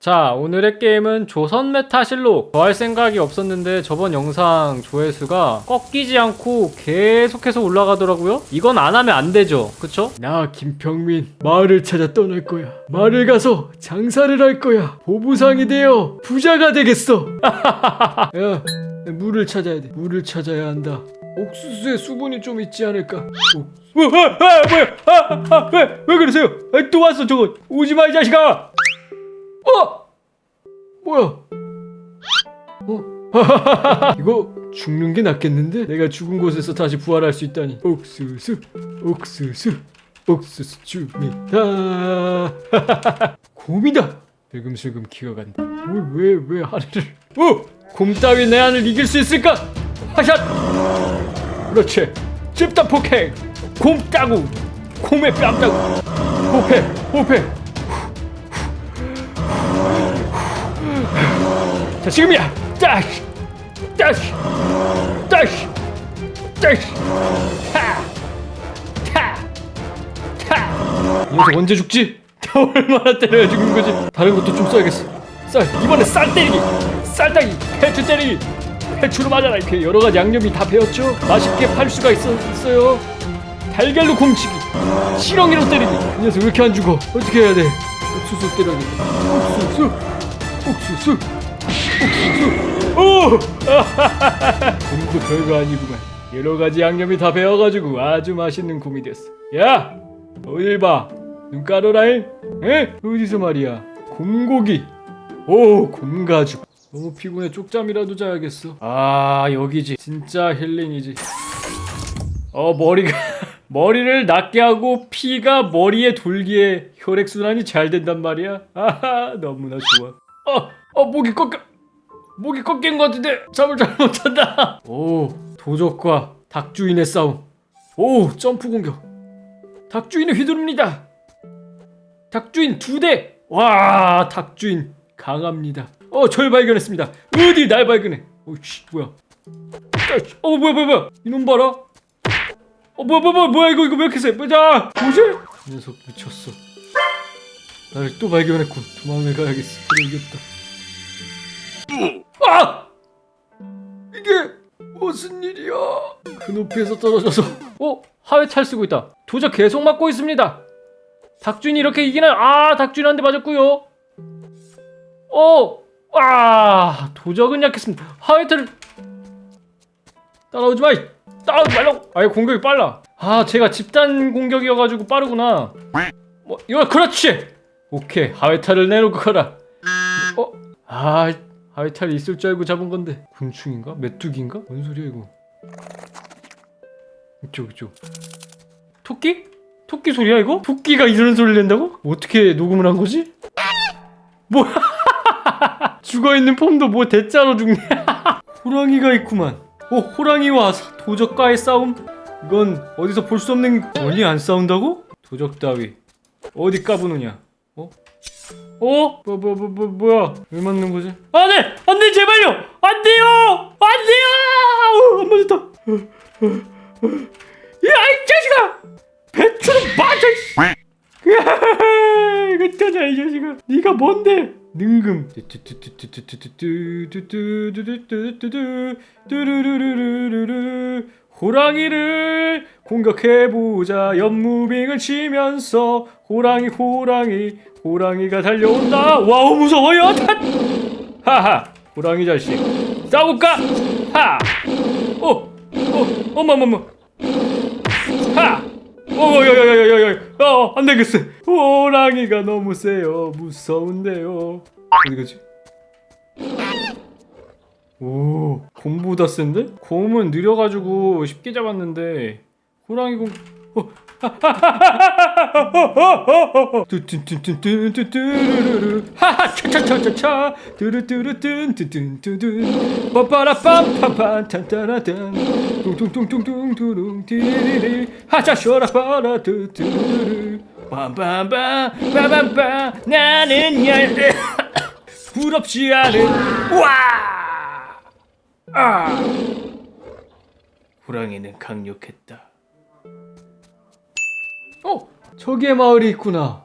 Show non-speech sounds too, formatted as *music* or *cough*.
자 오늘의 게임은 조선 메타실록. 더할 생각이 없었는데 저번 영상 조회수가 꺾이지 않고 계속해서 올라가더라고요. 이건 안 하면 안 되죠. 그쵸? 나 김평민 마을을 찾아 떠날 거야. 마을을 가서 장사를 할 거야. 보부상이 되어 부자가 되겠어. *laughs* 야 물을 찾아야 돼. 물을 찾아야 한다. 옥수수에 수분이 좀 있지 않을까? 옥... 어, 아, 아, 뭐야 아, 아, 왜, 왜 그러세요 아, 또 왔어 저거 오지 마 이 자식아 어? 뭐야? 어? *laughs* 이거 죽는 게 낫겠는데? 내가 죽은 곳에서 다시 부활할 수 있다니. 옥수수, 옥수수, 옥수수 줍니다. *laughs* 곰이다. 슬금슬금 기어간다. 왜 왜 왜 하늘을? 어? 곰 따위 내 안을 이길 수 있을까? 하샷. 그렇지. 집단 폭행. 곰 따구. 곰의 뺨 따구. 호패, 호패. 자 지금이야. 다시 다시 다시 다시. 타타타. 이 녀석 언제 죽지? *laughs* 얼마나 때려야 죽는 거지? 다른 것도 좀 써야겠어. 쌀 이번에 쌀 때리기. 쌀따기 배추 때리기. 배추로 맞아라. 이렇게 여러 가지 양념이 다 배었죠? 맛있게 팔 수가 있어, 있어요 달걀로 곰치기. 시렁이로 때리기 이 녀석 왜 이렇게 안 죽어? 어떻게 해야 돼? 옥수수 때려야겠다 옥수수. 옥수수. 옥수수. 오! *laughs* 곰도 별거 아니구만. 여러 가지 양념이 다 배어가지고 아주 맛있는 곰이 됐어. 야! 어딜 봐? 눈가루라잉? 에? 어디서 말이야? 곰고기. 오 곰가죽. 너무 피곤해. 쪽잠이라도 자야겠어. 아 여기지. 진짜 힐링이지. 어 머리가 머리를 낫게 하고 피가 머리에 돌기에 혈액순환이 잘 된단 말이야? 아하 너무나 좋아. 어, 어 목이 꺾여 목이 꺾인 것 같은데 잠을 잘 못 잔다. 오 도적과 닭주인의 싸움. 오 점프 공격. 닭주인을 휘두릅니다. 닭주인 두 대 와 닭주인 강합니다. 어 절 발견했습니다. 어디 날 발견해? 오씨 뭐야? 어 뭐야 뭐야 뭐야? 이놈 봐라 어 뭐야 뭐야 뭐야 이거 이거 왜 이렇게 세? 뭐야 뭐지? 이 녀석 미쳤어. 날또 발견했군. 도망을 가야겠어. 그래 이겼다. 아! 이게 무슨 일이야? 그 높이에서 떨어져서. 어? 하회 찰 쓰고 있다. 도적 계속 맞고 있습니다. 닭주인이 이렇게 이기는 아 닭주인한테 맞았고요. 어! 아! 도적은 약했습니다. 하회탈을 따라오지 마! 이. 따라오지 말라고! 아예 공격이 빨라 아 제가 집단 공격이어가지고 빠르구나 뭐 이거 그렇지! 오케이 하회탈을 내놓고 가라 어? 아 하회탈이 있을 줄 알고 잡은 건데 곤충인가? 메뚜기인가? 뭔 소리야 이거 이쪽 이쪽 토끼? 토끼 소리야 이거? 토끼가 이런 소리를 낸다고? 어떻게 녹음을 한 거지? 뭐야 *laughs* 죽어 있는 폼도 뭐 대짜로 죽네 *laughs* 호랑이가 있구만 어 호랑이와 사- 도적과의 싸움? 이건 어디서 볼 수 없는 원리 안 싸운다고? 도적 따위 어디 까부느냐 어? 어? 뭐, 뭐, 뭐, 뭐, 뭐야? 왜 맞는 거지? 안 돼! 안 돼! 제발요! 안 돼요! 안 돼요! 어, 안 맞았다. 혼자자 이 자식아 네가 뭔데? 능금. 호랑이를 공격해보자. 연무빙을 치면서 호랑이 호랑이 호랑이가 달려온다. 와우 무서워요. 하하 호랑이 자식. 싸울까? 하! 오! 오! 어머머머. 하! 오여여여여여 어 안되겠어 호랑이가 너무 세요 무서운데요 어디 가지 오 곰보다 센데? 곰은 느려가지고 쉽게 잡았는데 호랑이 곰 어. 뚜뚜뚜뚜뚜뚜뚜루루루 하하 차차차차차 뚜루뚜루뚠뚜뚜뚜뚜 빠빠라빰 빰빰 탄따라단 뚱뚱뚱뚱뚱 띠리리 하차 쇼라빠라 뚜뚜루루 빰빰빰 빠밤빰 나는 열 부럽지 않은 와 아! 호랑이는 강력했다. 어 저기에 마을이 있구나